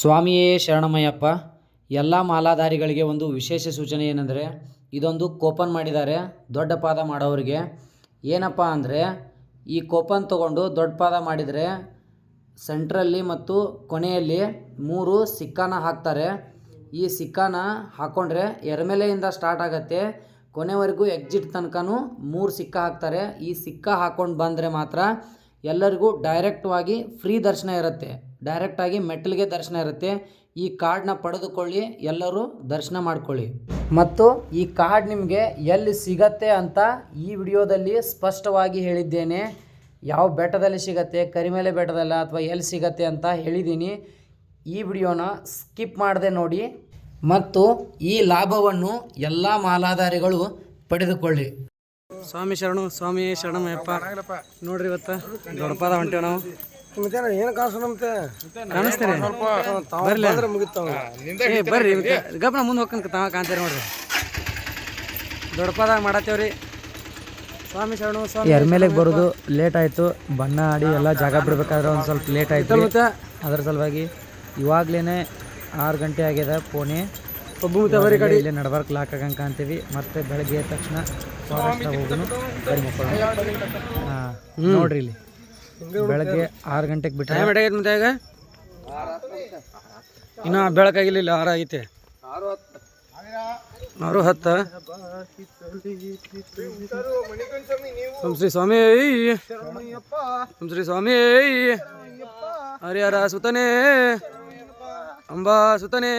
ಸ್ವಾಮಿಯೇ ಶರಣಮಯ್ಯಪ್ಪ, ಎಲ್ಲ ಮಾಲಾಧಾರಿಗಳಿಗೆ ಒಂದು ವಿಶೇಷ ಸೂಚನೆ ಏನೆಂದರೆ, ಇದೊಂದು ಕೋಪನ್ ಮಾಡಿದ್ದಾರೆ, ದೊಡ್ಡ ಪಾದ ಮಾಡೋರಿಗೆ ಏನಪ್ಪ ಅಂದರೆ, ಈ ಕೋಪನ್ ತಗೊಂಡು ದೊಡ್ಡ ಪಾದ ಮಾಡಿದರೆ ಸೆಂಟ್ರಲ್ಲಿ ಮತ್ತು ಕೊನೆಯಲ್ಲಿ ಮೂರು ಸಿಕ್ಕಾನ ಹಾಕ್ತಾರೆ. ಈ ಸಿಕ್ಕಾನ ಹಾಕ್ಕೊಂಡ್ರೆ ಎರ್ಮೆಲೆಯಿಂದ ಸ್ಟಾರ್ಟ್ ಆಗುತ್ತೆ. ಕೊನೆವರೆಗೂ ಎಕ್ಸಿಟ್ ತನಕನೂ ಮೂರು ಸಿಕ್ಕ ಹಾಕ್ತಾರೆ. ಈ ಸಿಕ್ಕ ಹಾಕ್ಕೊಂಡು ಬಂದರೆ ಮಾತ್ರ ಎಲ್ಲರಿಗೂ ಡೈರೆಕ್ಟ್ವಾಗಿ ಫ್ರೀ ದರ್ಶನ ಇರುತ್ತೆ. ಡೈರೆಕ್ಟಾಗಿ ಮೆಟ್ಟಲಿಗೆ ದರ್ಶನ ಇರುತ್ತೆ. ಈ ಕಾರ್ಡ್ನ ಪಡೆದುಕೊಳ್ಳಿ, ಎಲ್ಲರೂ ದರ್ಶನ ಮಾಡಿಕೊಳ್ಳಿ. ಮತ್ತು ಈ ಕಾರ್ಡ್ ನಿಮಗೆ ಎಲ್ಲಿ ಸಿಗತ್ತೆ ಅಂತ ಈ ವಿಡಿಯೋದಲ್ಲಿ ಸ್ಪಷ್ಟವಾಗಿ ಹೇಳಿದ್ದೇನೆ. ಯಾವ ಬೆಟ್ಟದಲ್ಲಿ ಸಿಗತ್ತೆ ಕರಿಮೇಲೆ ಬೆಟ್ಟದಲ್ಲ ಅಥವಾ ಎಲ್ಲಿ ಸಿಗತ್ತೆ ಅಂತ ಹೇಳಿದ್ದೀನಿ. ಈ ವಿಡಿಯೋನ ಸ್ಕಿಪ್ ಮಾಡದೆ ನೋಡಿ. ಮತ್ತು ಈ ಲಾಭವನ್ನು ಎಲ್ಲ ಮಾಲಾಧಾರಿಗಳು ಪಡೆದುಕೊಳ್ಳಿ. ಸ್ವಾಮಿ ಶರಣು ಸ್ವಾಮಿ ಶರಣಮಯ್ಯಪ್ಪ ನೋಡ್ರಿ ಇವತ್ತು. ದೊಡ್ಡಪಾದ ಹೊಂಟೇವ್ ನಾವು. ಮತ್ತೆ ಏನು ಕಾಸು ನಮ್ತೆ ಕಾಣಿಸ್ತೀರಿ ಬರ್ಲಿ. ಏ ಬರ್ರಿ ಗಪ್ನ ಮುಂದೆ ಹೋಗ್ಕಂಕ ತಾವ ಕಾಣ್ತೀರಿ ನೋಡ್ರಿ. ದೊಡ್ಡಪಾದ ಮಾಡತ್ತೇವ್ರಿ. ಸ್ವಾಮಿ ಶರಣು ಸ್ವಾಮಿ ಎರ್ಮೇಲೆಗೆ ಬರೋದು? ಲೇಟ್ ಆಯಿತು. ಬಣ್ಣ ಆಡಿ ಎಲ್ಲ ಜಾಗ ಬಿಡ್ಬೇಕಾದ್ರೆ ಒಂದು ಸ್ವಲ್ಪ ಲೇಟ್ ಆಯ್ತು. ಅದ್ರ ಸಲುವಾಗಿ ಇವಾಗ್ಲೇನೆ ಆರು ಗಂಟೆ ಆಗ್ಯದ ಪೋಣೆ. ಒಬ್ಬ ಕಡೆ. ಇಲ್ಲಿ ನಡ್ಬಾರ್ಕ್ ಲಾಕ್ ಆಗಂಕ ಕಾಣ್ತೀವಿ. ಮತ್ತೆ ಬೆಳಗ್ಗೆ ಎದ್ದ ತಕ್ಷಣ ಫಾರೆಸ್ಟ್ ಹಾಂ ನೋಡ್ರಿ ಇಲ್ಲಿ. ಬೆಳಗ್ಗೆ ಆರು ಗಂಟೆಗೆ ಬಿಟ್ಟು ಟೈಮ್ ಎಡಾಗೈತೆ ಮತ್ತೆ ಈಗ? ಇನ್ನು ಬೆಳಕಾಗಿಲ್ಲ ಇಲ್ಲಿ ಆರು ಆಗೈತೆ. ಆರು ಹತ್ತು. ಶ್ರೀ ಸ್ವಾಮಿ ಶ್ರೀ ಸ್ವಾಮಿ ಹರಿಹರ ಸುತನೇ. ಅಂಬಾ ಸುತನೇ.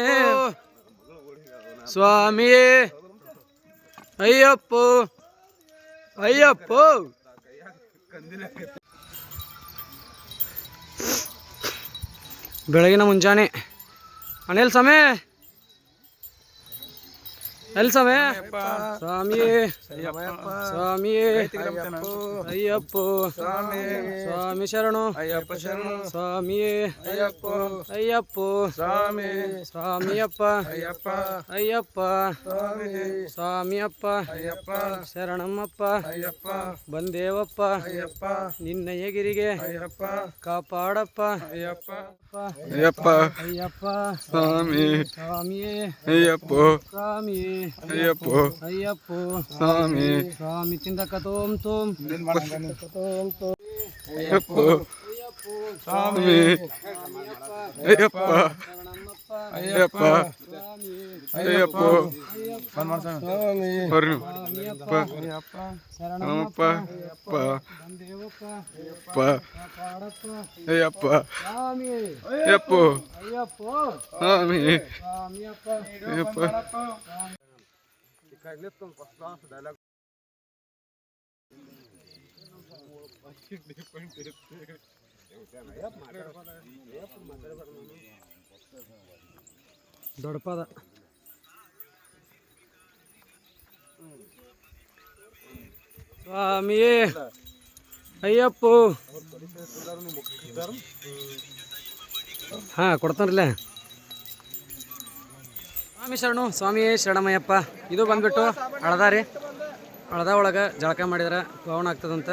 ಸ್ವಾಮಿ ಅಯ್ಯಪ್ಪೋ. ಅಯ್ಯಪ್ಪೋ. ಬೆಳಗಿನ ಮುಂಜಾನೆ. ಅನಿಲ್ ಸಮಯ ಎಲ್ ಸಮಯ ಸ್ವಾಮಿಯೇ ಸ್ವಾಮಿಯೇ ಅಯ್ಯಪ್ಪ. ಸ್ವಾಮಿ. ಶರಣು. ಅಯ್ಯಪ್ಪ ಶರಣು. ಸ್ವಾಮಿಯೇ ಅಯ್ಯಪ್ಪ. ಅಯ್ಯಪ್ಪ. ಸ್ವಾಮಿ. ಸ್ವಾಮಿಯಪ್ಪ. ಅಯ್ಯಪ್ಪ. ಅಯ್ಯಪ್ಪ. ಸ್ವಾಮಿ. ಸ್ವಾಮಿಯಪ್ಪ. ಅಯ್ಯಪ್ಪ. ಶರಣಮ್ಮಪ್ಪ. ಅಯ್ಯಪ್ಪ. ಬಂದೇವಪ್ಪ. ಅಯ್ಯಪ್ಪ. ನಿನ್ನ ಎಗಿರಿಗೆ ಅಯ್ಯಪ್ಪ. ಕಾಪಾಡಪ್ಪ. ಅಯ್ಯಪ್ಪ. ಅಯ್ಯಪ್ಪ. ಅಯ್ಯಪ್ಪ. ಸ್ವಾಮಿ. ಸ್ವಾಮಿಯೇ ಅಯ್ಯಪ್ಪ. ಸ್ವಾಮಿಯೇ. ಸ್ವಾಮಿ ಸ್ವಾಮಿ ಚಿಂತಕ ತೋಂ ತೋಂ ತೋಂ ತೋಂ ಅಯ್ಯಪ್ಪ ಸ್ವಾಮಿ ಅಯ್ಯಪ್ಪ ಶರಣಮ್ಮಪ್ಪ ಅಯ್ಯಪ್ಪ ಸ್ವಾಮಿ ಅಯ್ಯಪ್ಪ ಸ್ವಾಮಿ ಹೊರ್ನು ಸ್ವಾಮಿಯಪ್ಪ ಅಯ್ಯಪ್ಪ ಶರಣಮ್ಮಪ್ಪ ಅಪ್ಪ ಬಂದೇವಪ್ಪ ಅಪ್ಪ ಫಸ್ಟ್ ಸ್ವಾಮಿ ಅಯ್ಯಪ್ಪ ಹಾ ಸ್ವಾಮಿಯೇ ಅಯ್ಯಪ್ಪೋ ಹಾಂ ಕೊಡ್ತಾನಲ್ಲ ಸ್ವಾಮಿ ಶರಣು, ಸ್ವಾಮಿ ಶರಣಮಯ್ಯಪ್ಪ. ಇದು ಬಂದ್ಬಿಟ್ಟು ಹಳದ ರೀ ಹಳದ ಒಳಗೆ ಜಳಕ ಮಾಡಿದ್ರೆ ಪವನ ಆಗ್ತದಂತ.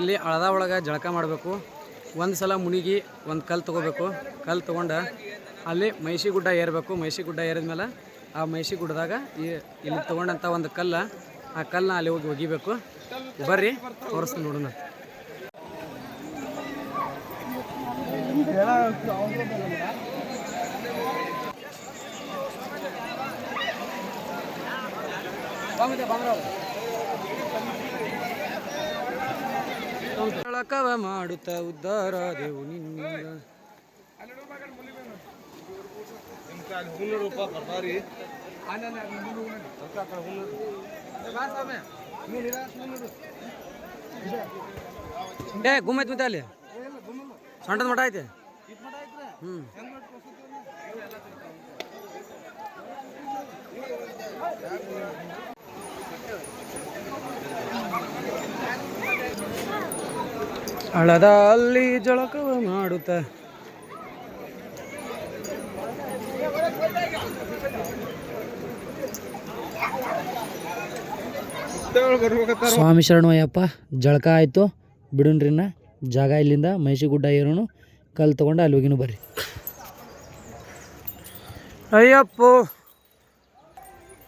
ಇಲ್ಲಿ ಹಳದ ಒಳಗೆ ಜಳಕ ಮಾಡಬೇಕು. ಒಂದು ಸಲ ಮುನಿಗಿ ಒಂದು ಕಲ್ಲು ತೊಗೋಬೇಕು. ಕಲ್ಲು ತೊಗೊಂಡು ಅಲ್ಲಿ ಮೈಸಿ ಗುಡ್ಡ ಏರಬೇಕು. ಮೈಸಿ ಗುಡ್ಡ ಏರಿದ ಮೇಲೆ ಆ ಮೈಸಿ ಗುಡ್ಡದಾಗ ಈ ಇಲ್ಲಿ ತೊಗೊಂಡಂಥ ಒಂದು ಕಲ್ಲು, ಆ ಕಲ್ಲನ್ನ ಅಲ್ಲಿ ಹೋಗಿ ಒಗಿಬೇಕು. ಬರ್ರಿ, ತೋರಿಸ್ತೀನಿ ನೋಡೋಣ. ಜಳಕವ ಮಾಡುತ್ತ ಉದ್ಧಾರ ದೇವು ನಿನ್ನ ಏ ಗುಮ್ಮೈತ್ ಮತ್ತೆ ಅಲ್ಲಿ? ಸೊಂಟದ ಮಠ ಐತೆ? ಹ್ಞೂ ಹಳದ ಅಲ್ಲಿ ಜಳಕವ ಮಾಡುತ್ತ ಸ್ವಾಮಿ ಶರಣಯ್ಯಪ್ಪ ಜಳಕ ಆಯಿತು ಬಿಡುನ್ರಿನ ಜಾಗ ಇಲ್ಲಿಂದ ಮೈಸೂರು ಗುಡ್ಡ ಏರೋನು ಕಲ್ಲು ತೊಗೊಂಡು ಅಲ್ಲಿ ಹೋಗಿನೂ ಬರ್ರಿ. ಅಯ್ಯಪ್ಪ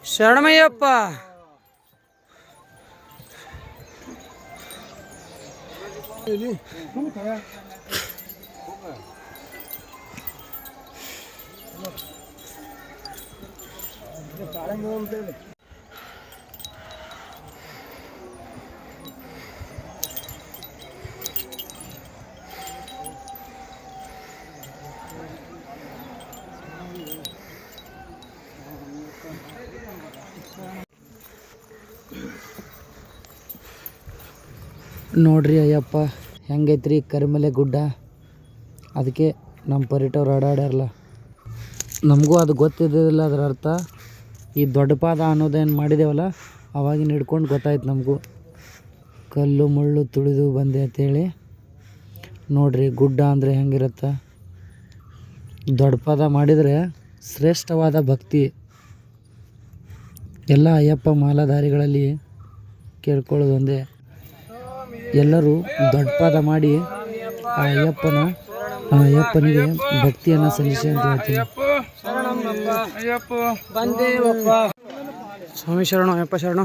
ಶರಣಮಯ್ಯಪ್ಪ 这里，怎么开？不开。那，那咋能弄得？ನೋಡ್ರಿ ಅಯ್ಯಪ್ಪ, ಹೆಂಗೈತ್ರಿ ಕರಿಮಲೆ ಗುಡ್ಡ? ಅದಕ್ಕೆ ನಮ್ಮ ಪರಿಟವ್ರು ಆಡಾಡ್ಯಾರಲ್ಲ ನಮಗೂ ಅದು ಗೊತ್ತಿದ್ದಿಲ್ಲ ಅದರ ಅರ್ಥ. ಈ ದೊಡ್ಡ ಪಾದ ಅನ್ನೋದೇನು ಮಾಡಿದೇವಲ್ಲ, ಅವಾಗಿನ ಹಿಡ್ಕೊಂಡು ಗೊತ್ತಾಯ್ತು ನಮಗೂ. ಕಲ್ಲು ಮುಳ್ಳು ತುಳಿದು ಬಂದೆ ಅಂತೇಳಿ. ನೋಡ್ರಿ ಗುಡ್ಡ ಅಂದರೆ ಹೆಂಗಿರುತ್ತೆ? ದೊಡ್ಡ ಪಾದ ಮಾಡಿದರೆ ಶ್ರೇಷ್ಠವಾದ ಭಕ್ತಿ. ಎಲ್ಲ ಅಯ್ಯಪ್ಪ ಮಾಲಾಧಾರಿಗಳಲ್ಲಿ ಕೇಳ್ಕೊಳ್ಳೋದು ಒಂದೇ. ಎಲ್ಲರೂ ದೊಡ್ಡ ಪಾದ ಮಾಡಿ ಆ ಅಯ್ಯಪ್ಪನ, ಆ ಅಯ್ಯಪ್ಪನಿಗೆ ಭಕ್ತಿಯನ್ನು ಸಲ್ಲಿಸಿ ಅಂತ ಹೇಳ್ತೀನಿ. ಸ್ವಾಮಿ ಶರಣು, ಅಯ್ಯಪ್ಪ ಶರಣು.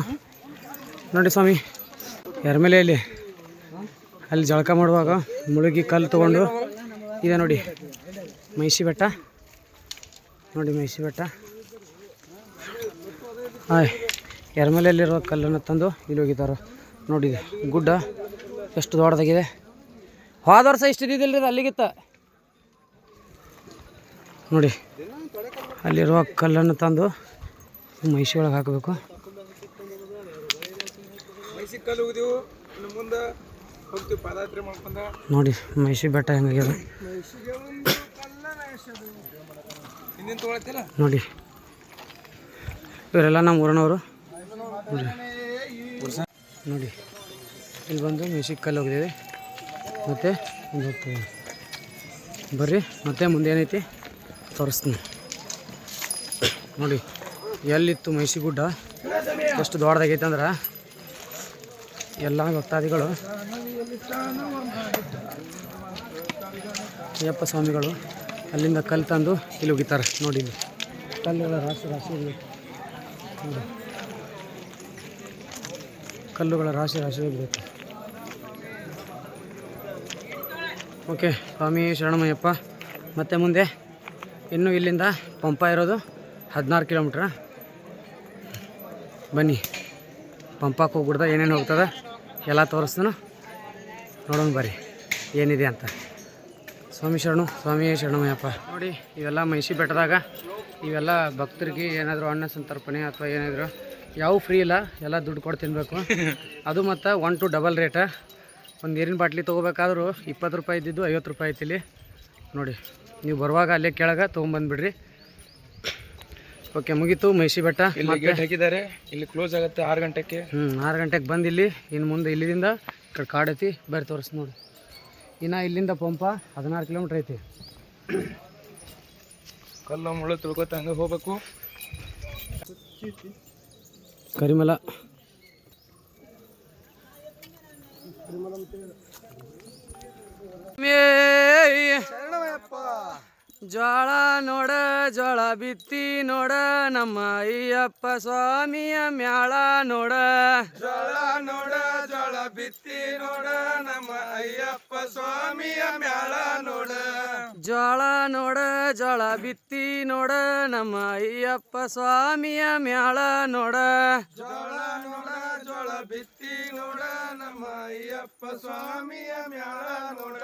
ನೋಡಿ ಸ್ವಾಮಿ, ಎರ್ಮೆಲೆಯಲ್ಲಿ ಅಲ್ಲಿ ಜಳಕ ಮಾಡುವಾಗ ಮುಳುಗಿ ಕಲ್ಲು ತೊಗೊಂಡು ಇದೆ ನೋಡಿ, ಮೈಸಿ ಬೆಟ್ಟ. ನೋಡಿ ಮೈಸಿ ಬೆಟ್ಟ. ಹಾಯ್ ಎರ್ಮೆಲೆಯಲ್ಲಿರೋ ಕಲ್ಲನ್ನು ತಂದು ಇಲ್ಲಿ ಹೋಗಿದ್ದಾರೆ ನೋಡಿ ಇದು ಗುಡ್ಡ. ಎಷ್ಟು ದೊಡ್ಡದಾಗಿದೆ. ಹೋದ ವರ್ಷ ಇಷ್ಟು ಇದ್ದಿದ್ದಿಲ್ಲ ರೀ ಅಲ್ಲಿಗಿತ್ತ. ನೋಡಿ ಅಲ್ಲಿರುವ ಕಲ್ಲನ್ನು ತಂದು ಮೈಸಿ ಒಳಗೆ ಹಾಕಬೇಕು ನೋಡಿ ಮೈಸಿ ಬೆಟ್ಟ ತೊಗೊಳತ್ತಿಲ್ಲ ನೋಡಿ ಇವರೆಲ್ಲ ನಮ್ಮ ಊರಿನವರು. ನೋಡಿ. ಇಲ್ಲಿ ಬಂದು ಮ್ಯೂಸಿಕ್ ಕಲ್ಲು ಹೋಗಿದ್ದೀವಿ. ಮತ್ತು ಹೊತ್ತು ಬರ್ರಿ, ಮತ್ತೆ ಮುಂದೆ ಏನೈತಿ ತೋರಿಸ್ತೀನಿ. ನೋಡಿ, ಎಲ್ಲಿತ್ತು ಮೈಸಿ ಗುಡ್ಡ ಎಷ್ಟು ದೊಡ್ಡದಾಗೈತೆ ಅಂದ್ರೆ ಎಲ್ಲ ಭಕ್ತಾದಿಗಳು, ಅಯ್ಯಪ್ಪ ಸ್ವಾಮಿಗಳು ಅಲ್ಲಿಂದ ಕಲ್ಲು ತಂದು ಇಲ್ಲಿ ಹೋಗಿತಾರೆ ನೋಡಿ ಕಲ್ಲುಗಳ ರಾಶಿ ರಾಶಿ ಕಲ್ಲುಗಳ ರಾಶಿ ರಾಶಿ ಹೋಗ್ಬೇಕು ಓಕೆ, ಸ್ವಾಮಿ ಶರಣಮಯ್ಯಪ್ಪ. ಮತ್ತು ಮುಂದೆ, ಇನ್ನು ಇಲ್ಲಿಂದ ಪಂಪ ಇರೋದು ಹದಿನಾರು ಕಿಲೋಮೀಟ್ರ. ಬನ್ನಿ, ಪಂಪಕ್ಕೆ ಹೋಗ್ಬಿಡ್ದ, ಏನೇನು ಹೋಗ್ತದೆ ಎಲ್ಲ ತೋರಿಸ್ತಾನು. ನೋಡೋಣ ಬರ್ರಿ, ಏನಿದೆ ಅಂತ. ಸ್ವಾಮಿ ಶರಣು, ಸ್ವಾಮಿ ಶರಣಮಯ್ಯಪ್ಪ. ನೋಡಿ, ಇವೆಲ್ಲ ಮೈಸಿ ಬೆಟ್ಟದಾಗ, ಇವೆಲ್ಲ ಭಕ್ತರಿಗೆ ಏನಾದರೂ ಅನ್ನ ಸಂತರ್ಪಣೆ ಅಥವಾ ಏನಾದರೂ, ಯಾವ ಫ್ರೀ ಇಲ್ಲ, ಎಲ್ಲ ದುಡ್ಡು ಕೊಟ್ಟು ತಿನ್ನಬೇಕು ಅದು ಮತ್ತು ಒನ್ ಟು ಡಬಲ್ ರೇಟ ಒಂದು ನೀರಿನ ಬಾಟ್ಲಿ ತೊಗೋಬೇಕಾದ್ರೂ ಇಪ್ಪತ್ತು ರೂಪಾಯಿ ಇದ್ದಿದ್ದು ಐವತ್ತು ರೂಪಾಯಿ ಐತಿ ಇಲ್ಲಿ. ನೋಡಿ ನೀವು ಬರುವಾಗ ಅಲ್ಲೇ ಕೆಳಗೆ ತೊಗೊಂಬಂದ್ಬಿಡ್ರಿ. ಓಕೆ ಮುಗೀತು ಮೈಸಿ ಬೆಟ್ಟ. ಇಲ್ಲಿ ಹಾಕಿದ್ದಾರೆ. ಇಲ್ಲಿ ಕ್ಲೋಸ್ ಆಗುತ್ತೆ ಆರು ಗಂಟೆಗೆ ಹ್ಞೂ ಆರು ಗಂಟೆಗೆ ಬಂದು ಇಲ್ಲಿ ಇನ್ನು ಮುಂದೆ ಇಲ್ಲಿಂದ ಕಡೆ ಕಾಡೈತಿ ಬೇರೆ ತೋರಿಸ್ ನೋಡಿ. ಇನ್ನು ಇಲ್ಲಿಂದ ಪಂಪ ಹದಿನಾರು ಕಿಲೋಮೀಟ್ರ್ ಐತಿ. ಕಲ್ಲು ಮುಳ್ಳು ತಿಳ್ಕೊತ ಹಂಗೆ ಹೋಗ್ಬೇಕು. ಕರಿಮಲ. ಜೋಳ ನೋಡ ಜ್ವಾಳ ಬಿತ್ತಿ ನೋಡ ನಮ್ಮ ಅಯ್ಯಪ್ಪ ಸ್ವಾಮಿಯ ಮ್ಯಾಳ ನೋಡ. ಜೋಳ ನೋಡ ಜೋಳ ಬಿತ್ತಿ ನೋಡ ನಮ್ಮ ಅಯ್ಯಪ್ಪ ಸ್ವಾಮಿಯ ಮ್ಯಾಳ ನೋಡ. ಜ್ವಾಳ ನೋಡ ಜ್ವಾಳ ಬಿತ್ತಿ ನೋಡ ನಮ್ಮ ಅಯ್ಯಪ್ಪ ಸ್ವಾಮಿಯ ಮ್ಯಾಳ ನೋಡ. ಜೋಳ ನೋಡ ಜೋಳ ಬಿತ್ತಿ ನೋಡ ನಮ್ಮ ಅಯ್ಯಪ್ಪ ಸ್ವಾಮಿಯ ಮ್ಯಾಳ ನೋಡ.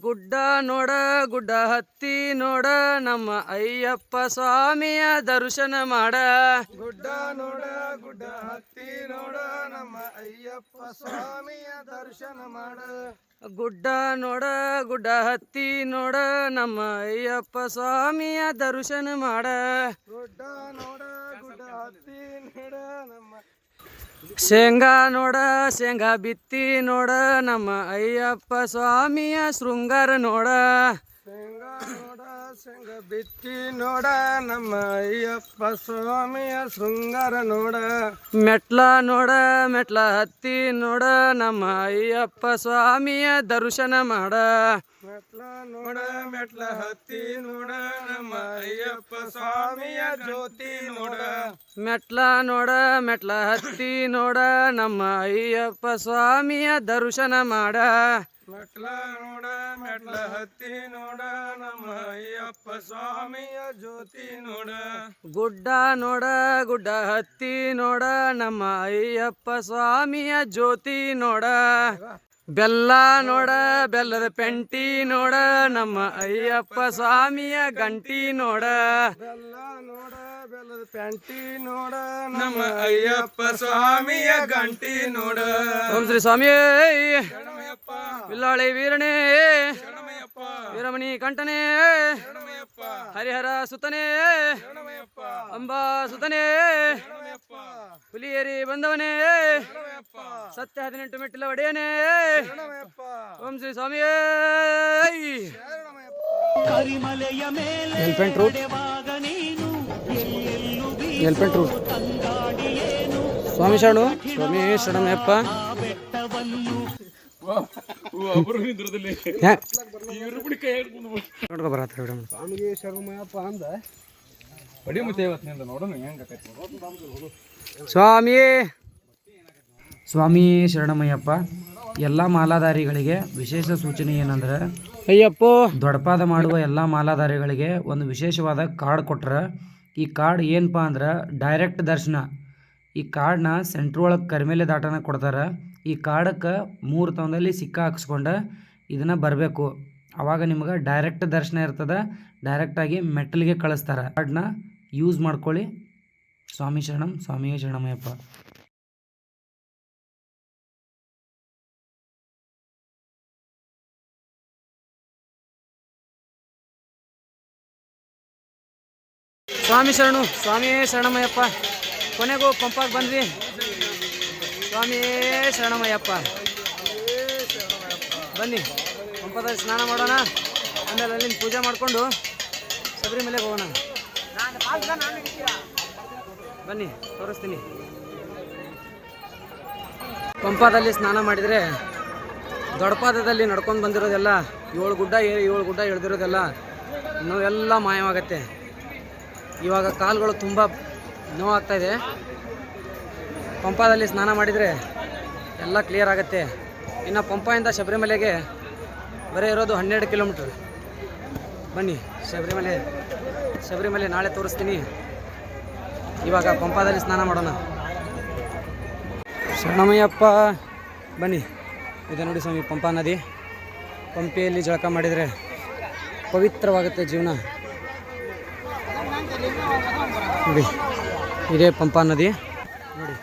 ಗುಡ್ಡ ನೋಡ ಗುಡ್ಡ ಹತ್ತಿ ನೋಡ ನಮ್ಮ ಅಯ್ಯಪ್ಪ ಸ್ವಾಮಿಯ ದರ್ಶನ ಮಾಡ. ಗುಡ್ಡ ನೋಡ ಗುಡ್ಡ ಹತ್ತಿ ನೋಡ ನಮ್ಮ ಅಯ್ಯಪ್ಪ ಸ್ವಾಮಿಯ ದರ್ಶನ ಮಾಡ. ಗುಡ್ಡ ನೋಡ ಗುಡ್ಡ ಹತ್ತಿ ನೋಡ ನಮ್ಮ ಅಯ್ಯಪ್ಪ ಸ್ವಾಮಿಯ ದರ್ಶನ ಮಾಡ. ಗುಡ್ಡ ನೋಡ ಗುಡ್ಡ ಹತ್ತಿ ನೋಡ ನಮ್ಮ ಶೇಂಗಾ ನೋಡ ಶೇಂಗಾ ಬಿತ್ತಿ ನೋಡ ನಮ್ಮ ಅಯ್ಯಪ್ಪ ಸ್ವಾಮಿಯ ಶೃಂಗಾರ ನೋಡ. ಶೇಂಗಾ ನೋಡ ಶೇಂಗ ಬಿತ್ತಿ ನೋಡ ನಮ್ಮ ಅಯ್ಯಪ್ಪ ಸ್ವಾಮಿಯ ಶೃಂಗಾರ ನೋಡ. ಮೆಟ್ಲ ನೋಡ ಮೆಟ್ಲ ಹತ್ತಿ ನೋಡ ನಮ್ಮ ಅಯ್ಯಪ್ಪ ಸ್ವಾಮಿಯ ದರ್ಶನ ಮಾಡ. ನೋಡ ಮೆಟ್ಲ ಹತ್ತಿ ನೋಡ ನಮ್ಮ ಅಯ್ಯಪ್ಪ ಸ್ವಾಮಿಯ ಜ್ಯೋತಿ ನೋಡ. ಮೆಟ್ಲ ನೋಡ ಮೆಟ್ಲ ಹತ್ತಿ ನೋಡ ನಮ್ಮ ಅಯ್ಯಪ್ಪ ಸ್ವಾಮಿಯ ದರ್ಶನ ಮಾಡ. ಮೆಟ್ಲ ನೋಡ ಮೆಟ್ಲ ಹತ್ತಿ ನೋಡ ನಮ್ಮ ಅಯ್ಯಪ್ಪ ಸ್ವಾಮಿಯ ಜ್ಯೋತಿ ನೋಡ. ಗುಡ್ಡ ನೋಡ ಗುಡ್ಡ ಹತ್ತಿ ನೋಡ ನಮ್ಮ ಅಯ್ಯಪ್ಪ ಸ್ವಾಮಿಯ ಜ್ಯೋತಿ ನೋಡ. ಬೆಲ್ಲ ನೋಡ ಬೆಲ್ಲದ ಪೆಂಟಿ ನೋಡ ನಮ್ಮ ಅಯ್ಯಪ್ಪ ಸ್ವಾಮಿಯ ಗಂಟಿ ನೋಡ. ಬೆಲ್ಲ ನೋಡ ಬೆಲ್ಲದ ಪ್ಯಾಂಟಿ ನೋಡ ನಮ್ಮ ಅಯ್ಯಪ್ಪ ಸ್ವಾಮಿಯ ಗಂಟಿ ನೋಡ. ಓಂ ಶ್ರೀ ಸ್ವಾಮಿಯೇ. ಬಿಲ್ಲಾಳಿ ವೀರಣೆ ಶರಣಮಯ್ಯಪ್ಪ. ವೀರಮಣಿ ಕಂಠನೇ. ಹರಿಹರ ಸುತನೇ ಅಂಬಾ ಸುತನೇ ಹುಲಿಯೇರಿ ಬಂದವನೇ. ಸತ್ಯ ಹದಿನೆಂಟು ಮೆಟ್ಟಿಲ ಒಡೆಯನೇ. ಓಂ ಶ್ರೀ ಸ್ವಾಮಿಯೇ. ಕರಿಮಲೆಯ ಮೇಲೆ ಎಲ್ಪೆಂಟ್ ರೂಟ್ ಸ್ವಾಮಿ ಶರಣು ಸ್ವಾಮಿ ಶರಣಪ್ಪ ನೋಡ್ಕೊ ಸ್ವಾಮಿಗೆ ಅಂದ ಸ್ವಾಮಿ ಸ್ವಾಮಿ ಶರಣಮಯ್ಯಪ್ಪ ಎಲ್ಲ ಮಾಲಾಧಾರಿಗಳಿಗೆ ವಿಶೇಷ ಸೂಚನೆ ಏನಂದ್ರೆ ಅಯ್ಯಪ್ಪ. ದೊಡ್ಡಪಾದ ಮಾಡುವ ಎಲ್ಲ ಮಾಲಾಧಾರಿಗಳಿಗೆ ಒಂದು ವಿಶೇಷವಾದ ಕಾರ್ಡ್ ಕೊಟ್ರ ಈ ಕಾರ್ಡ್ ಏನಪ್ಪ ಅಂದ್ರೆ ಡೈರೆಕ್ಟ್ ದರ್ಶನ. ಈ ಕಾರ್ಡ್ನ ಸೆಂಟ್ರ್ ಒಳಗೆ ಕರಿಮೇಲೆ ದಾಟನ ಕೊಡ್ತಾರೆ. ಈ ಕಾರ್ಡಕ್ಕೆ ಮೂರು ತವನಲ್ಲಿ ಸಿಕ್ಕ ಹಾಕ್ಸ್ಕೊಂಡು ಇದನ್ನು ಬರಬೇಕು. ಆವಾಗ ನಿಮ್ಗೆ ಡೈರೆಕ್ಟ್ ದರ್ಶನ ಇರ್ತದೆ. ಡೈರೆಕ್ಟಾಗಿ ಮೆಟ್ಟಲಿಗೆ ಕಳಿಸ್ತಾರೆ. ಕಾರ್ಡ್ನ ಯೂಸ್ ಮಾಡ್ಕೊಳ್ಳಿ. ಸ್ವಾಮಿ ಶರಣಂ, ಸ್ವಾಮಿಯೇ ಶರಣಮಯ್ಯಪ್ಪ. ಸ್ವಾಮಿ ಶರಣು, ಸ್ವಾಮಿಯೇ ಶರಣಮಯ್ಯಪ್ಪ. ಕೊನೆಗೂ ಪಂಪಾಗಿ ಬಂದ್ವಿ. ಸ್ವಾಮಿಯೇ ಶರಣಮಯ್ಯಪ್ಪ. ಬನ್ನಿ, ಪಂಪದಲ್ಲಿ ಸ್ನಾನ ಮಾಡೋಣ. ಆಮೇಲೆ ಅಲ್ಲಿಂದ ಪೂಜೆ ಮಾಡಿಕೊಂಡು ಶಬರಿಮಲೆಗೆ ಹೋಗೋಣ. ಬನ್ನಿ, ತೋರಿಸ್ತೀನಿ. ಪಂಪಾದಲ್ಲಿ ಸ್ನಾನ ಮಾಡಿದರೆ ದೊಡ್ಡಪಾದದಲ್ಲಿ ನಡ್ಕೊಂಡು ಬಂದಿರೋದೆಲ್ಲ, ಏಳು ಗುಡ್ಡ ಏಳು ಗುಡ್ಡ ಇಳಿದಿರೋದೆಲ್ಲ, ನೋವೆಲ್ಲ ಮಾಯವಾಗತ್ತೆ. ಇವಾಗ ಕಾಲುಗಳು ತುಂಬ ನೋವಾಗ್ತಾ ಇದೆ. ಪಂಪಾದಲ್ಲಿ ಸ್ನಾನ ಮಾಡಿದರೆ ಎಲ್ಲ ಕ್ಲಿಯರ್ ಆಗುತ್ತೆ. ಇನ್ನು ಪಂಪಾಯಿಂದ ಶಬರಿಮಲೆಗೆ ಬರೀ ಇರೋದು ಹನ್ನೆರಡು ಕಿಲೋಮೀಟ್ರ್ ಬನ್ನಿ, ಶಬರಿಮಲೆ ಶಬರಿಮಲೆ ನಾಳೆ ತೋರಿಸ್ತೀನಿ. ಇವಾಗ ಪಂಪಾದಲ್ಲಿ ಸ್ನಾನ ಮಾಡೋಣ. ಶರಣಮಯ್ಯಪ್ಪ, ಬನ್ನಿ. ಇದೆ ನೋಡಿ ಸ್ವಾಮಿ, ಪಂಪಾ ನದಿ. ಪಂಪೆಯಲ್ಲಿ ಜಳಕ ಮಾಡಿದರೆ ಪವಿತ್ರವಾಗುತ್ತೆ ಜೀವನ. ನೋಡಿ, ಇದೇ ಪಂಪಾ ನದಿ. ನೋಡಿ,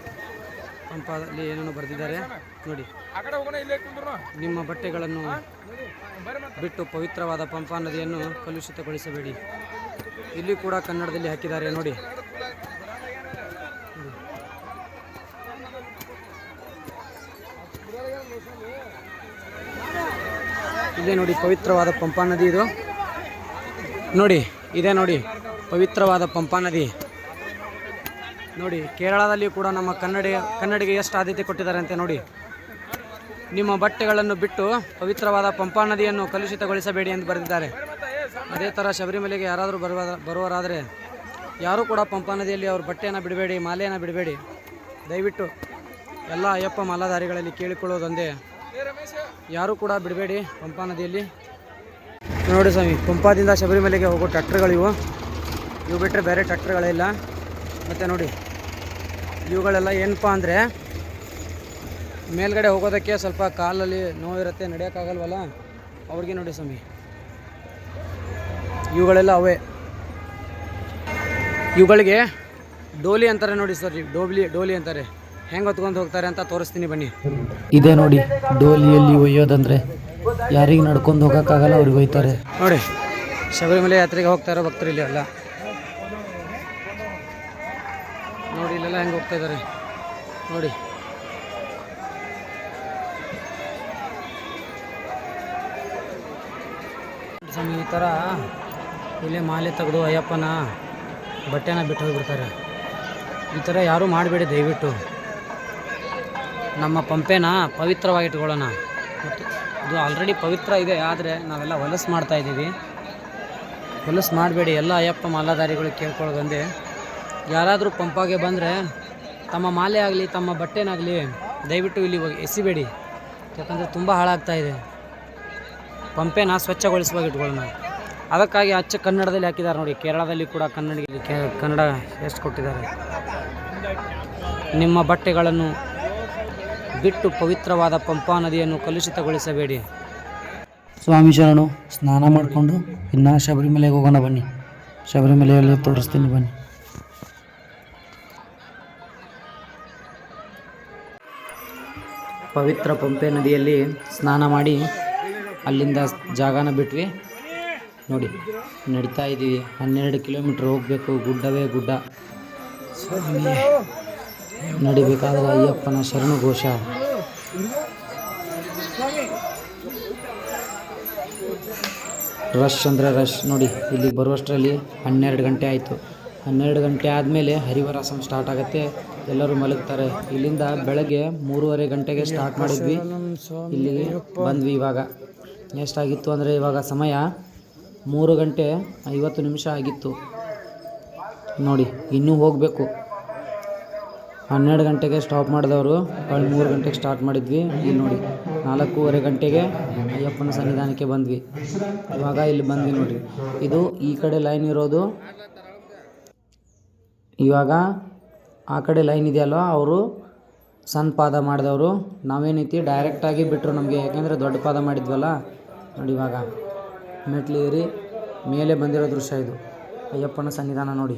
ಪಂಪಾದಲ್ಲಿ ಏನೇನೋ ಬರೆದಿದ್ದಾರೆ. ನೋಡಿ, ನಿಮ್ಮ ಬಟ್ಟೆಗಳನ್ನು ಬಿಟ್ಟು ಪವಿತ್ರವಾದ ಪಂಪಾ ನದಿಯನ್ನು ಕಲುಷಿತಗೊಳಿಸಬೇಡಿ. ಇಲ್ಲಿ ಕೂಡ ಕನ್ನಡದಲ್ಲಿ ಹಾಕಿದ್ದಾರೆ, ನೋಡಿ. ಇದೇ ನೋಡಿ, ಪವಿತ್ರವಾದ ಪಂಪಾ ನದಿ ಇದು. ನೋಡಿ, ಇದೇ ನೋಡಿ. ಪವಿತ್ರವಾದ ಪಂಪಾ ನದಿ. ನೋಡಿ, ಕೇರಳದಲ್ಲಿ ಕೂಡ ನಮ್ಮ ಕನ್ನಡ ಕನ್ನಡಿಗೆ ಎಷ್ಟು ಆದ್ಯತೆ ಕೊಟ್ಟಿದ್ದಾರೆ ಅಂತೆ ನೋಡಿ. ನಿಮ್ಮ ಬಟ್ಟೆಗಳನ್ನು ಬಿಟ್ಟು ಪವಿತ್ರವಾದ ಪಂಪಾ ನದಿಯನ್ನು ಕಲುಷಿತಗೊಳಿಸಬೇಡಿ ಎಂದು ಬರೆದಿದ್ದಾರೆ. ಅದೇ ಥರ ಶಬರಿಮಲೆಗೆ ಯಾರಾದರೂ ಬರುವ, ಬರುವರಾದರೆ ಯಾರೂ ಕೂಡ ಪಂಪಾ ನದಿಯಲ್ಲಿ ಅವ್ರ ಬಟ್ಟೆಯನ್ನು ಬಿಡಬೇಡಿ, ಮಾಲೆಯನ್ನು ಬಿಡಬೇಡಿ. ದಯವಿಟ್ಟು ಎಲ್ಲ ಅಯ್ಯಪ್ಪ ಮಾಲಾಧಾರಿಗಳಲ್ಲಿ ಕೇಳಿಕೊಳ್ಳೋದೊಂದೇ. ಯಾರೂ ಕೂಡ ಬಿಡಬೇಡಿ ಪಂಪಾ ನದಿಯಲ್ಲಿ. ನೋಡಿ ಸ್ವಾಮಿ, ಪಂಪಾದಿಂದ ಶಬರಿಮಲೆಗೆ ಹೋಗೋ ಟ್ರ್ಯಾಕ್ಟರ್ಗಳಿವು. ಇವು ಬಿಟ್ಟರೆ ಬೇರೆ ಟ್ರ್ಯಾಕ್ಟರ್ಗಳಿಲ್ಲ. ಮತ್ತು ನೋಡಿ ಇವುಗಳೆಲ್ಲ ಏನಪ್ಪ ಅಂದರೆ ಮೇಲ್ಗಡೆ ಹೋಗೋದಕ್ಕೆ ಸ್ವಲ್ಪ ಕಾಲಲ್ಲಿ ನೋವಿರುತ್ತೆ ನಡೆಯೋಕ್ಕಾಗಲ್ವಲ್ಲ? ಅವ್ರಿಗೆ ನೋಡಿ ಸ್ವಾಮಿ. ಇವುಗಳೆಲ್ಲ ಅವೇ. ಇವುಗಳಿಗೆ ಡೋಲಿ ಅಂತಾರೆ ನೋಡಿ ಸರ್ ಡೋಬ್ಲಿ ಡೋಲಿ ಅಂತಾರೆ. ಹೆಂಗೆ ಹೊತ್ಕೊಂಡು ಹೋಗ್ತಾರೆ ಅಂತ ತೋರಿಸ್ತೀನಿ ಬನ್ನಿ. ಇದೇ ನೋಡಿ ಡೋಲಿಯಲ್ಲಿ ಒಯ್ಯೋದಂದ್ರೆ ಯಾರಿಗೆ ನಡ್ಕೊಂಡು ಹೋಗೋಕ್ಕಾಗಲ್ಲ ಅವ್ರಿಗೆ ಒಯ್ತಾರೆ. ನೋಡಿ ಶಬರಿಮಲೆ ಯಾತ್ರೆಗೆ ಹೋಗ್ತಾರೋ ಭಕ್ತರು ಇಲ್ಲಿ ಎಲ್ಲ ಹೆಂಗೆ ಹೋಗ್ತಾ ಇದ್ದಾರೆ ನೋಡಿ. ಸ್ವಾಮಿ, ಈ ಥರ ಇಲ್ಲೇ ಮಾಲೆ ತೆಗೆದು ಅಯ್ಯಪ್ಪನ ಬಟ್ಟೆನ ಬಿಟ್ಟು ಹೋಗ್ಬಿಡ್ತಾರೆ. ಈ ಥರ ಯಾರೂ ಮಾಡಬೇಡಿ ದಯವಿಟ್ಟು. ನಮ್ಮ ಪಂಪೆನ ಪವಿತ್ರವಾಗಿಟ್ಕೊಳ್ಳೋಣ. ಮತ್ತು ಇದು ಆಲ್ರೆಡಿ ಪವಿತ್ರ ಇದೆ, ಆದರೆ ನಾವೆಲ್ಲ ಹೊಲಸು ಮಾಡ್ತಾ ಇದ್ದೀವಿ. ಹೊಲಸು ಮಾಡಬೇಡಿ, ಎಲ್ಲ ಅಯ್ಯಪ್ಪ ಮಾಲಾಧಾರಿಗಳು ಕೇಳ್ಕೊಳ್ಳೋದಂದೆ. ಯಾರಾದರೂ ಪಂಪಾಗೆ ಬಂದರೆ ತಮ್ಮ ಮಾಲೆ ಆಗಲಿ, ತಮ್ಮ ಬಟ್ಟೆನಾಗಲಿ, ದಯವಿಟ್ಟು ಇಲ್ಲಿ ಎಸಿಬೇಡಿ. ಯಾಕಂದರೆ ತುಂಬ ಹಾಳಾಗ್ತಾ ಇದೆ. ಪಂಪೆನ ಸ್ವಚ್ಛಗೊಳಿಸುವಾಗ ಇಟ್ಕೊಳ್ಳೋಣ. ಅದಕ್ಕಾಗಿ ಅಚ್ಚ ಕನ್ನಡದಲ್ಲಿ ಹಾಕಿದ್ದಾರೆ ನೋಡಿ. ಕೇರಳದಲ್ಲಿ ಕೂಡ ಕನ್ನಡಿಗೆ ಕನ್ನಡ ಎಷ್ಟು ಕೊಟ್ಟಿದ್ದಾರೆ. ನಿಮ್ಮ ಬಟ್ಟೆಗಳನ್ನು ಬಿಟ್ಟು ಪವಿತ್ರವಾದ ಪಂಪಾ ನದಿಯನ್ನು ಕಲುಷಿತಗೊಳಿಸಬೇಡಿ. ಸ್ವಾಮಿ ಶರಣು, ಸ್ನಾನ ಮಾಡಿಕೊಂಡು ಇನ್ನು ಶಬರಿಮಲೆಗೆ ಹೋಗೋಣ ಬನ್ನಿ. ಶಬರಿಮಲೆಯಲ್ಲಿ ತೋರಿಸ್ತೀನಿ ಬನ್ನಿ. ಪವಿತ್ರ ಪಂಪೆ ನದಿಯಲ್ಲಿ ಸ್ನಾನ ಮಾಡಿ ಅಲ್ಲಿಂದ ಜಾಗನ ಬಿಟ್ವಿ. ನೋಡಿ, ನಡೀತಾ ಇದ್ದೀವಿ ಹನ್ನೆರಡು ಕಿಲೋಮೀಟ್ರ್ ಹೋಗಬೇಕು. ಗುಡ್ಡವೇ ಗುಡ್ಡ. ಸ್ವಾಮಿ, ನಡಿಬೇಕಾದ್ರೆ ಅಯ್ಯಪ್ಪನ ಶರಣು ಘೋಷ ರಶ್ ಅಂದರೆ ರಶ್. ನೋಡಿ, ಇಲ್ಲಿಗೆ ಬರುವಷ್ಟರಲ್ಲಿ ಹನ್ನೆರಡು ಗಂಟೆ ಆಯಿತು. ಹನ್ನೆರಡು ಗಂಟೆ ಆದಮೇಲೆ ಹರಿವರಾಸಂ ಸ್ಟಾರ್ಟ್ ಆಗುತ್ತೆ. ಎಲ್ಲರೂ ಮಲಗ್ತಾರೆ. ಇಲ್ಲಿಂದ ಬೆಳಗ್ಗೆ ಮೂರುವರೆ ಗಂಟೆಗೆ ಸ್ಟಾರ್ಟ್ ಮಾಡಿದ್ವಿ. ಇಲ್ಲಿ ಬಂದ್ವಿ ಇವಾಗ. ಎಷ್ಟಾಗಿತ್ತು ಅಂದರೆ ಇವಾಗ ಸಮಯ ಮೂರು ಗಂಟೆ ಐವತ್ತು ನಿಮಿಷ ಆಗಿತ್ತು. ನೋಡಿ, ಇನ್ನೂ ಹೋಗಬೇಕು. ಹನ್ನೆರಡು ಗಂಟೆಗೆ ಸ್ಟಾಪ್ ಮಾಡಿದವರು ಒಳ್ಳೆ ಮೂರು ಗಂಟೆಗೆ ಸ್ಟಾರ್ಟ್ ಮಾಡಿದ್ವಿ. ಇಲ್ಲಿ ನೋಡಿ, ನಾಲ್ಕೂವರೆ ಗಂಟೆಗೆ ಅಯ್ಯಪ್ಪನ ಸನ್ನಿಧಾನಕ್ಕೆ ಬಂದ್ವಿ. ಇವಾಗ ಇಲ್ಲಿ ಬಂದ್ವಿ ನೋಡಿರಿ. ಇದು ಈ ಕಡೆ ಲೈನ್ ಇರೋದು. ಇವಾಗ ಆ ಕಡೆ ಲೈನ್ ಇದೆಯಲ್ವ ಅವರು ಸಣ್ಣ ಪಾದ ಮಾಡಿದವರು. ನಾವೇನೈತಿ ಡೈರೆಕ್ಟಾಗಿ ಬಿಟ್ಟರು ನಮಗೆ. ಯಾಕೆಂದರೆ ದೊಡ್ಡ ಪಾದ ಮಾಡಿದ್ವಲ್ಲ, ನೋಡಿ ಇವಾಗ. ಮೆಟ್ಲು ಏರಿ ಮೇಲೆ ಬಂದಿರೋ ದೃಶ್ಯ ಇದು. ಅಯ್ಯಪ್ಪನ ಸನ್ನಿಧಾನ ನೋಡಿ.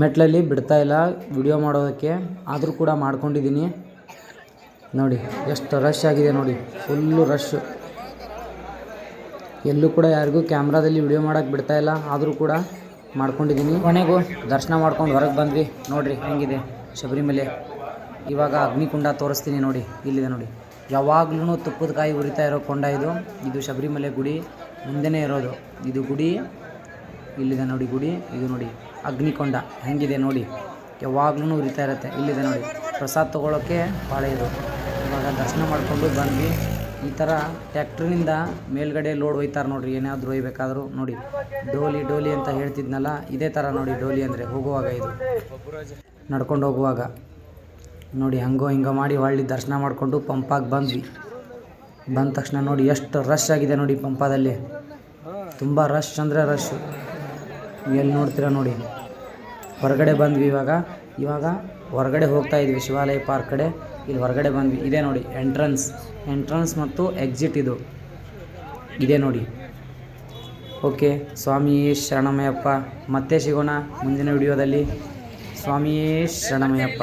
ಮೆಟ್ಲಲ್ಲಿ ಬಿಡ್ತಾ ಇಲ್ಲ ವಿಡಿಯೋ ಮಾಡೋದಕ್ಕೆ. ಆದರೂ ಕೂಡ ಮಾಡ್ಕೊಂಡಿದ್ದೀನಿ. ನೋಡಿ, ಎಷ್ಟು ರಶ್ ಆಗಿದೆ ನೋಡಿ. ಫುಲ್ಲು ರಶ್ ಎಲ್ಲೂ ಕೂಡ ಯಾರಿಗೂ ಕ್ಯಾಮ್ರಾದಲ್ಲಿ ವಿಡಿಯೋ ಮಾಡೋಕ್ಕೆ ಬಿಡ್ತಾ ಇಲ್ಲ. ಆದರೂ ಕೂಡ ಮಾಡ್ಕೊಂಡಿದ್ದೀನಿ. ಕೊನೆಗೂ ದರ್ಶನ ಮಾಡ್ಕೊಂಡು ಹೊರಗೆ ಬಂದ್ವಿ. ನೋಡಿರಿ ಹೆಂಗಿದೆ ಶಬರಿಮಲೆ. ಇವಾಗ ಅಗ್ನಿಕುಂಡ ತೋರಿಸ್ತೀನಿ ನೋಡಿ ಇಲ್ಲಿದೆ ನೋಡಿ. ಯಾವಾಗ್ಲೂ ತುಪ್ಪದ ಕಾಯಿ ಉರಿತಾ ಇರೋ ಕೊಂಡ ಇದು. ಇದು ಶಬರಿಮಲೆ ಗುಡಿ ಮುಂದೆನೇ ಇರೋದು. ಇದು ಗುಡಿ ಇಲ್ಲಿದೆ ನೋಡಿ ಗುಡಿ ಇದು ನೋಡಿ ಅಗ್ನಿಕೊಂಡ. ಹೆಂಗಿದೆ ನೋಡಿ. ಯಾವಾಗ್ಲೂ ಉರಿತಾ ಇರುತ್ತೆ ಇಲ್ಲಿದೆ ನೋಡಿ. ಪ್ರಸಾದ ತೊಗೊಳೋಕ್ಕೆ ಭಾಳ ಇದು. ಇವಾಗ ದರ್ಶನ ಮಾಡಿಕೊಂಡು ಬಂದ್ವಿ. ಈ ಥರ ಟ್ಯಾಕ್ಟ್ರಿನಿಂದ ಮೇಲ್ಗಡೆ ಲೋಡ್ ಒಯ್ತಾರೆ ನೋಡಿರಿ, ಏನಾದರೂ ಒಯ್ಬೇಕಾದ್ರೂ ನೋಡಿ. ಡೋಲಿ ಡೋಲಿ ಅಂತ ಹೇಳ್ತಿದ್ನಲ್ಲ, ಇದೇ ಥರ ನೋಡಿ ಡೋಲಿ ಅಂದರೆ, ಹೋಗುವಾಗ ಇದು. ನಡ್ಕೊಂಡು ಹೋಗುವಾಗ. ನೋಡಿ, ಹಂಗೋ ಹಿಂಗೋ ಮಾಡಿ ಹೊಳ್ಳಿ ದರ್ಶನ ಮಾಡಿಕೊಂಡು ಪಂಪಾಗಿ ಬಂದ್ವಿ. ಬಂದ ತಕ್ಷಣ ನೋಡಿ ಎಷ್ಟು ರಶ್ ಆಗಿದೆ ನೋಡಿ ಪಂಪಾದಲ್ಲಿ. ತುಂಬ ರಶ್ ಅಂದರೆ ರಶ್ ಎಲ್ಲಿ ನೋಡ್ತೀರಾ ನೋಡಿ. ಹೊರಗಡೆ ಬಂದ್ವಿ ಇವಾಗ. ಇವಾಗ ಹೊರಗಡೆ ಹೋಗ್ತಾ ಇದ್ವಿ ಶಿವಾಲಯ ಪಾರ್ಕ್ ಕಡೆ. ಇಲ್ಲಿ ಹೊರಗಡೆ ಬಂದ್ವಿ. ಇದೇ ನೋಡಿ ಎಂಟ್ರನ್ಸ್ ಎಂಟ್ರನ್ಸ್ ಮತ್ತು ಎಕ್ಸಿಟ್ ಇದು. ಇದೆ ನೋಡಿ. ಓಕೆ ಸ್ವಾಮಿಯೇ ಶರಣಮಯಪ್ಪ ಮತ್ತೆ ಸಿಗೋಣ ಮುಂದಿನ ವಿಡಿಯೋದಲ್ಲಿ. ಸ್ವಾಮಿಯೇ ಶರಣಮಯ್ಯಪ್ಪ.